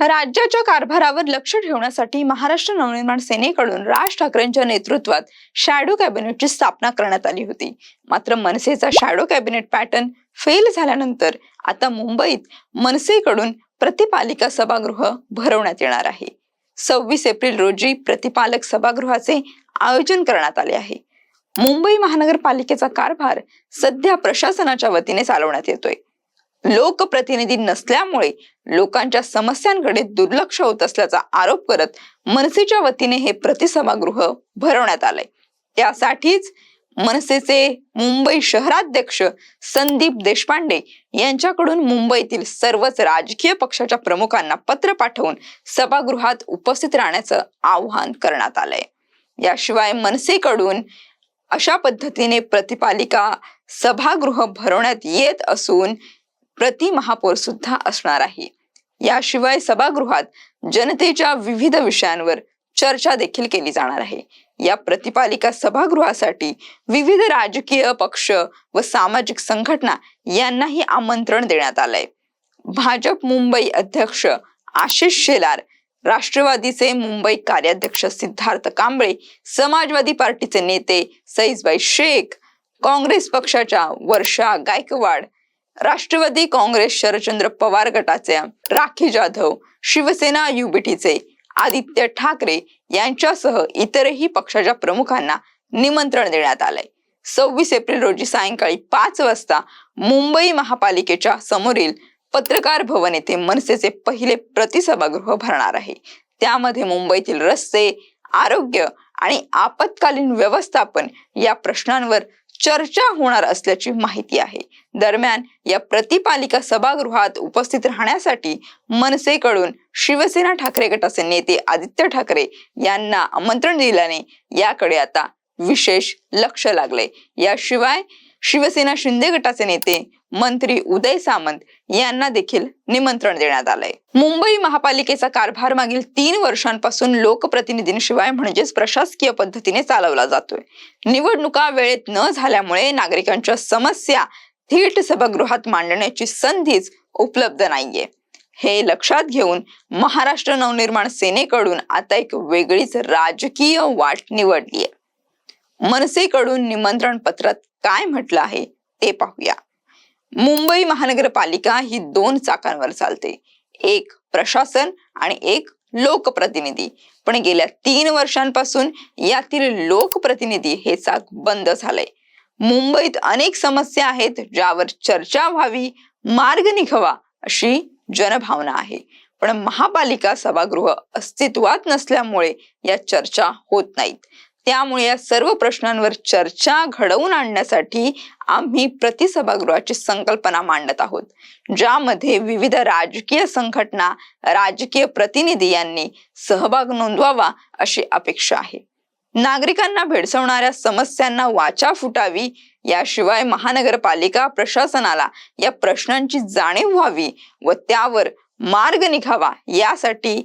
राज्याच्या कारभारावर लक्ष ठेवण्यासाठी महाराष्ट्र नवनिर्माण सेनेकडून राज ठाकरेंच्या नेतृत्वात शॅडो कॅबिनेटची स्थापना करण्यात आली होती. मात्र मनसेचा शॅडो कॅबिनेट पॅटर्न फेल झाल्यानंतर आता मुंबईत मनसेकडून प्रतिपालिका सभागृह भरवण्यात येणार आहे. सव्वीस एप्रिल रोजी प्रतिपालक सभागृहाचे आयोजन करण्यात आले आहे. मुंबई महानगरपालिकेचा कारभार सध्या प्रशासनाच्या वतीने चालवण्यात येतोय. लोकप्रतिनिधी नसल्यामुळे लोकांच्या समस्यांकडे दुर्लक्ष होत असल्याचा आरोप करत मनसेच्या वतीने हे प्रतिसभागृह भरवण्यात आलंय. त्यासाठीच मनसेचे मुंबई शहराध्यक्ष संदीप देशपांडे यांच्याकडून मुंबईतील सर्वच राजकीय पक्षाच्या प्रमुखांना पत्र पाठवून सभागृहात उपस्थित राहण्याचं आवाहन करण्यात आलंय. याशिवाय मनसेकडून अशा पद्धतीने प्रतिपालिका सभागृह भरवण्यात येत असून प्रति महापौर सुद्धा असणार आहे. याशिवाय सभागृहात जनतेच्या विविध विषयांवर चर्चा देखील केली जाणार आहे. या प्रतिपालिका सभागृहासाठी विविध राजकीय पक्ष व सामाजिक संघटना यांनाही आमंत्रण देण्यात आलंय. भाजप मुंबई अध्यक्ष आशिष शेलार राष्ट्रवादीचे मुंबई कार्याध्यक्ष सिद्धार्थ कांबळे समाजवादी पार्टीचे नेते सईजबाई शेख काँग्रेस पक्षाच्या वर्षा गायकवाड राष्ट्रवादी काँग्रेस शरदचंद्र पवार गटाचे राखी जाधव शिवसेना युबीटीचे आदित्य ठाकरे यांच्यासह इतरही पक्षाच्या प्रमुखांना निमंत्रण देण्यात आलंय. सव्वीस एप्रिल रोजी सायंकाळी पाच वाजता मुंबई महापालिकेच्या समोरील पत्रकार भवन येथे मनसेचे पहिले प्रतिसभागृह भरणार आहे. त्यामध्ये मुंबईतील रस्ते आरोग्य आणि आपत्कालीन व्यवस्थापन या प्रश्नांवर चर्चा होणार असल्याची माहिती आहे. दरम्यान या प्रतिपालिका सभागृहात उपस्थित राहण्यासाठी मनसेकडून शिवसेना ठाकरे गटाचे नेते आदित्य ठाकरे यांना आमंत्रण दिल्याने याकडे आता विशेष लक्ष लागले. याशिवाय शिवसेना शिंदे गटाचे नेते मंत्री उदय सामंत यांना देखील निमंत्रण देण्यात आलंय. मुंबई महापालिकेचा कारभार मागील तीन वर्षांपासून लोकप्रतिनिधींशिवाय म्हणजेच प्रशासकीय पद्धतीने चालवला जातोय. निवडणुका वेळेत न झाल्यामुळे नागरिकांच्या समस्या थेट सभागृहात मांडण्याची संधीच उपलब्ध नाहीये. हे लक्षात घेऊन महाराष्ट्र नवनिर्माण सेनेकडून आता एक वेगळीच राजकीय वाट निवडली आहे मनसेकडून निमंत्रण पत्रात काय म्हटलं आहे ते पाहूया. मुंबई महानगरपालिका ही दोन चाकांवर चालते. एक प्रशासन आणि एक लोकप्रतिनिधी. पण गेल्या तीन वर्षांपासून यातील लोकप्रतिनिधी हे चाक बंद झालंय. मुंबईत अनेक समस्या आहेत ज्यावर चर्चा व्हावी मार्ग निघवा अशी जनभावना आहे. पण महापालिका सभागृह अस्तित्वात नसल्यामुळे या चर्चा होत नाहीत. त्यामुळे या सर्व प्रश्नांवर चर्चा घडवून आणण्यासाठी आम्ही प्रतिसभागृहाची संकल्पना मांडत आहोत ज्यामध्ये विविध राजकीय संघटना राजकीय प्रतिनिधी यांनी सहभाग नोंदवावा अशी अपेक्षा आहे. नागरिकांना भेडसवणाऱ्या समस्यांना वाचा फुटावी याशिवाय महानगरपालिका प्रशासनाला या प्रश्नांची जाणीव व्हावी व त्यावर मार्ग निघावा यासाठी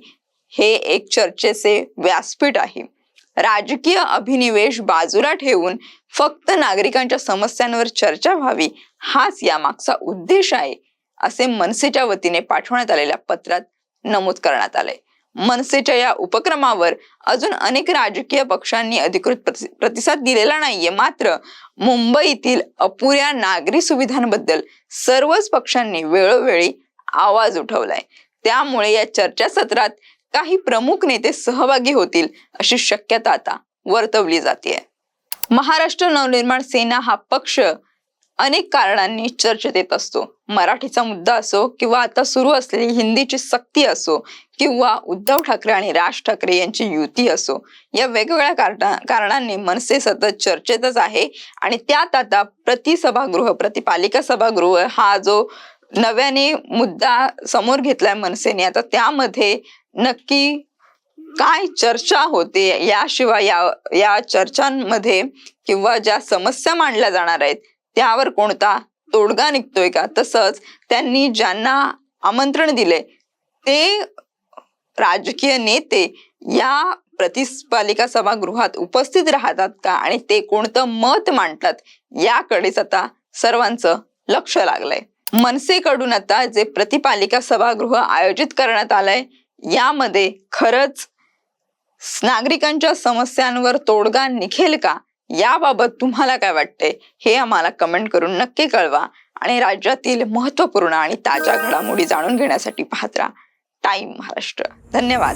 हे एक चर्चेचे व्यासपीठ आहे. राजकीय अभिनिवेश बाजूला ठेवून फक्त नागरिकांच्या समस्यांवर चर्चा व्हावी हाच यामागचा उद्देश आहे असे मनसेच्या वतीने पाठवण्यात आलेल्या पत्रात नमूद करण्यात आले मनसेच्या या उपक्रमावर अजून अनेक राजकीय पक्षांनी अधिकृत प्रतिसाद दिलेला नाहीये. मात्र मुंबईतील अपुऱ्या नागरी सुविधांबद्दल सर्वच पक्षांनी वेळोवेळी आवाज उठवलाय. त्यामुळे या चर्चासत्रात काही प्रमुख नेते सहभागी होतील अशी शक्यता आता वर्तवली जाते महाराष्ट्र नवनिर्माण सेना हा पक्ष अनेक कारणांनी चर्चेत येत असतो. मराठीचा मुद्दा असो किंवा आता सुरू असलेली हिंदीची सक्ती असो किंवा उद्धव ठाकरे आणि राज ठाकरे यांची युती असो या वेगवेगळ्या कारणा कारणांनी मनसे सतत चर्चेतच आहे आणि त्यात आता प्रतिसभागृह प्रतिपालिका सभागृह हा जो नव्याने मुद्दा समोर घेतलाय मनसेने आता त्यामध्ये नक्की काय चर्चा होते याशिवाय या या चर्चांमध्ये किंवा ज्या समस्या मांडल्या जाणार आहेत त्यावर कोणता तोडगा निघतोय का? तसंच त्यांनी ज्यांना आमंत्रण दिले ते राजकीय नेते या प्रतिपालिका सभागृहात उपस्थित राहतात का? आणि ते कोणतं मत मांडतात? याकडेच आता सर्वांचं लक्ष लागलंय. मनसेकडून आता जे प्रतिपालिका सभागृह आयोजित करण्यात आलंय यामध्ये खरंच नागरिकांच्या समस्यांवर तोडगा निघेल का? याबाबत तुम्हाला काय वाटते हे आम्हाला कमेंट करून नक्की कळवा आणि राज्यातील महत्त्वपूर्ण आणि ताज्या घडामोडी जाणून घेण्यासाठी पाहत राहा. टाइम महाराष्ट्र धन्यवाद.